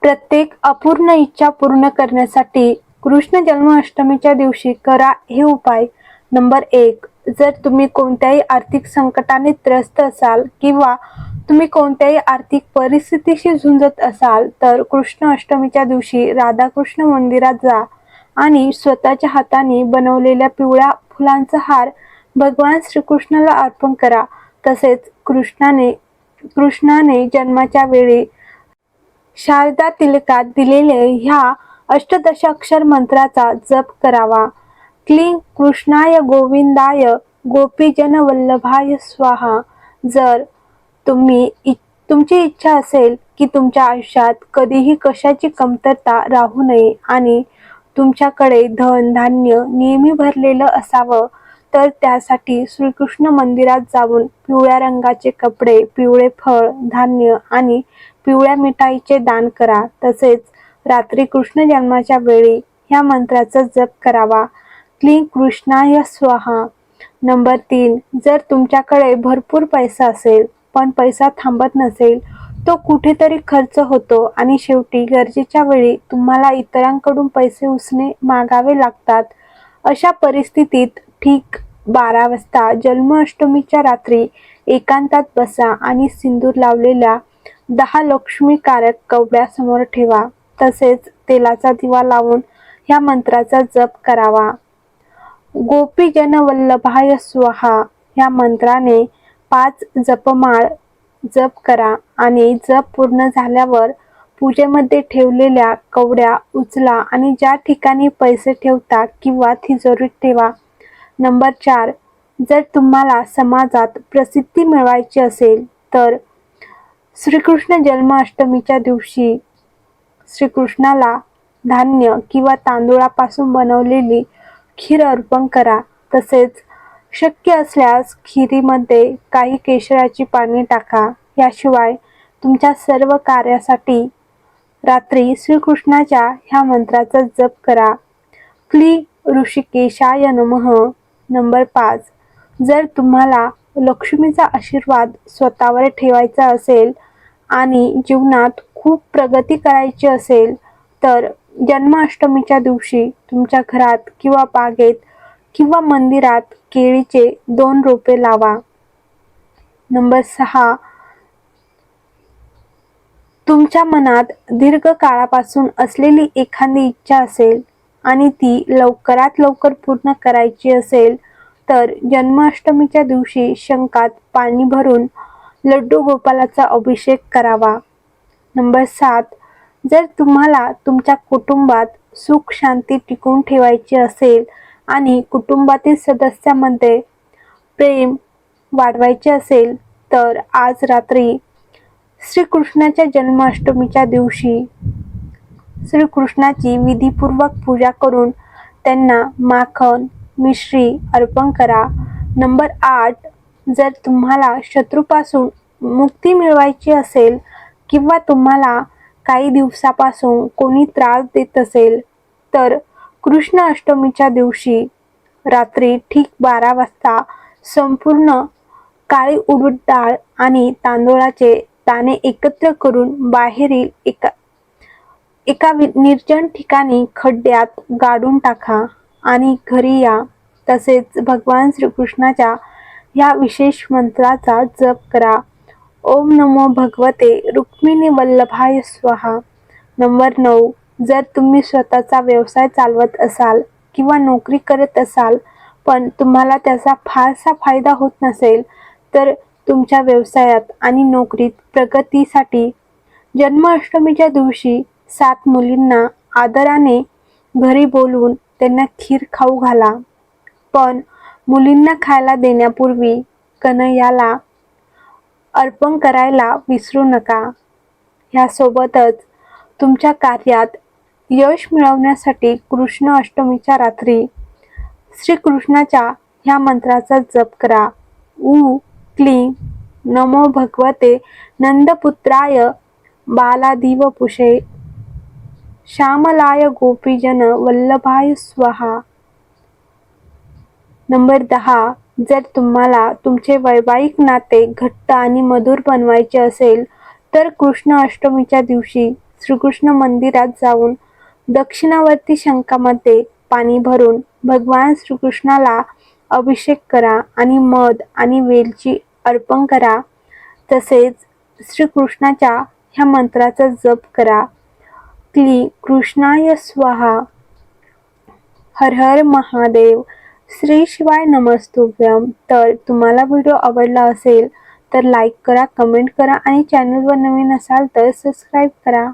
प्रत्येक अपूर्ण इच्छा पूर्ण करण्यासाठी कृष्ण जन्माष्टमीच्या दिवशी करा हे उपाय. नंबर एक जर तुम्ही कोणत्याही आर्थिक संकटाने त्रस्त असाल किंवा तुम्ही कोणत्याही आर्थिक परिस्थितीशी झुंजत असाल तर कृष्ण अष्टमीच्या दिवशी राधाकृष्ण मंदिरात जा आणि स्वतःच्या हाताने बनवलेल्या पिवळ्या फुलांचा हार भगवान श्रीकृष्णाला अर्पण करा. तसेच कृष्णाने कृष्णाने जन्माच्या वेळी शारदा तिलकात दिलेले ह्या अष्टदशाक्षर मंत्राचा जप करावा. क्लीं कृष्णाय गोविंदाय गोपीजन वल्लभाय स्वाहा. जर तुम्ही इ- तुमची इच्छा असेल की तुमच्या आयुष्यात कधीही कशाची कमतरता राहू नये आणि तुमच्याकडे धन धान्य नेहमी भरलेलं असावं तर त्यासाठी श्रीकृष्ण मंदिरात जाऊन पिवळ्या रंगाचे कपडे पिवळे फळ धान्य आणि पिवळ्या मिठाईचे दान करा. तसेच रात्री कृष्ण जन्माच्या वेळी ह्या मंत्राचा जप करावा. क्लीं कृष्णाय स्वाहा. नंबर तीन जर तुमच्याकडे भरपूर पैसा असेल पण पैसा थांबत नसेल तो कुठेतरी खर्च होतो आणि शेवटी गरजेच्या वेळी तुम्हाला इतरांकडून पैसे उसने मागावे लागतात. अशा परिस्थितीत ठीक बारा वाजता जन्माष्टमीच्या रात्री एकांतात बसा आणि सिंदूर लावलेल्या दहा लक्ष्मीकारक कवड्यासमोर ठेवा. तसेच तेलाचा दिवा लावून ह्या मंत्राचा जप करावा. गोपीजन वल्लभाय स्वाहा ह्या मंत्राने पाच जपमाळ जप करा आणि जप पूर्ण झाल्यावर पूजेमध्ये ठेवलेल्या कवड्या उचला आणि ज्या ठिकाणी पैसे ठेवता किंवा तिजोरीत ठेवा. नंबर चार जर तुम्हाला समाजात प्रसिद्धी मिळवायची असेल तर श्रीकृष्ण जन्माष्टमीच्या दिवशी श्रीकृष्णाला धान्य किंवा तांदूळापासून बनवलेली खीर अर्पण करा. तसेच शक्य असल्यास खिरीमध्ये काही केशराची पाने टाका. याशिवाय तुमच्या सर्व कार्यासाठी रात्री श्रीकृष्णाच्या ह्या मंत्राचा जप करा. क्ली ऋषिकेशाय नमः. नंबर पाच. जर तुम्हाला लक्ष्मीचा आशीर्वाद स्वतःवर ठेवायचा असेल आणि जीवनात खूप प्रगती करायची असेल तर जन्माष्टमीच्या दिवशी तुमच्या घरात किंवा बागेत किंवा मंदिरात केळीचे दोन रोपे लावा. नंबर सहा. तुमच्या मनात दीर्घ काळापासून असलेली एखादी इच्छा असेल आणि ती लवकरात लवकर पूर्ण करायची असेल तर जन्माष्टमीच्या दिवशी शंकात पाणी भरून लड्डू गोपालाचा अभिषेक करावा. नंबर सात जर तुम्हाला तुमच्या कुटुंबात सुख शांती टिकून ठेवायची असेल आणि कुटुंबातील सदस्यामध्ये प्रेम वाढवायचे असेल तर आज रात्री श्रीकृष्णाच्या जन्माष्टमीच्या दिवशी श्रीकृष्णाची विधीपूर्वक पूजा करून त्यांना माखन मिश्री अर्पण करा. नंबर आठ जर तुम्हाला शत्रूपासून मुक्ती मिळवायची असेल किंवा तुम्हाला काही दिवसापासून कोणी त्रास देत असेल तर कृष्ण अष्टमीच्या दिवशी रात्री ठीक बारा वाजता संपूर्ण काळी उडीद डाळ आणि तांदूळाचे दाणे एकत्र करून बाहेरील एका एका वि- निर्जन ठिकाणी खड्ड्यात गाडून टाका आणि घरी या. तसेच भगवान श्रीकृष्णाच्या या विशेष मंत्राचा जप करा. ओम नमो भगवते रुक्मिणी वल्लभाय स्वाहा. नंबर नऊ जर तुम्ही स्वतःचा व्यवसाय चालवत असाल किंवा नोकरी करत असाल पण तुम्हाला त्याचा फारसा फायदा होत नसेल तर तुमच्या व्यवसायात आणि नोकरीत प्रगतीसाठी जन्माष्टमीच्या दिवशी सात मुलींना आदराने घरी बोलवून त्यांना खीर खाऊ घाला. पण मुलींना खायला देण्यापूर्वी कन्हैयाला अर्पण करायला विसरू नका. ह्यासोबतच तुमच्या कार्यात यश मिळवण्यासाठी कृष्ण अष्टमीच्या रात्री श्रीकृष्णाच्या ह्या मंत्राचा जप करा. ऊ क्लीं नमो भगवते नंदपुत्राय बालादिवपुषे श्यामलाय गोपीजन वल्लभाय स्वाहा नंबर दहा जर तुम्हाला तुमचे वैवाहिक नाते घट्ट आणि मधुर बनवायचे असेल तर कृष्ण अष्टमीच्या दिवशी श्रीकृष्ण मंदिरात जाऊन दक्षिणावर्ती शंखामध्ये पाणी भरून भगवान श्रीकृष्णाला अभिषेक करा आणि मध आणि वेलची अर्पण करा. तसेच श्रीकृष्णाच्या ह्या मंत्राचा जप करा. क्ली कृष्णाय स्वाहा. हर हर महादेव. श्री शिवाय नमस्तुभ्यम. तर तुम्हाला व्हिडिओ आवडला असेल तर लाईक करा कमेंट करा आणि चॅनलवर नवीन असाल तर सबस्क्राईब करा.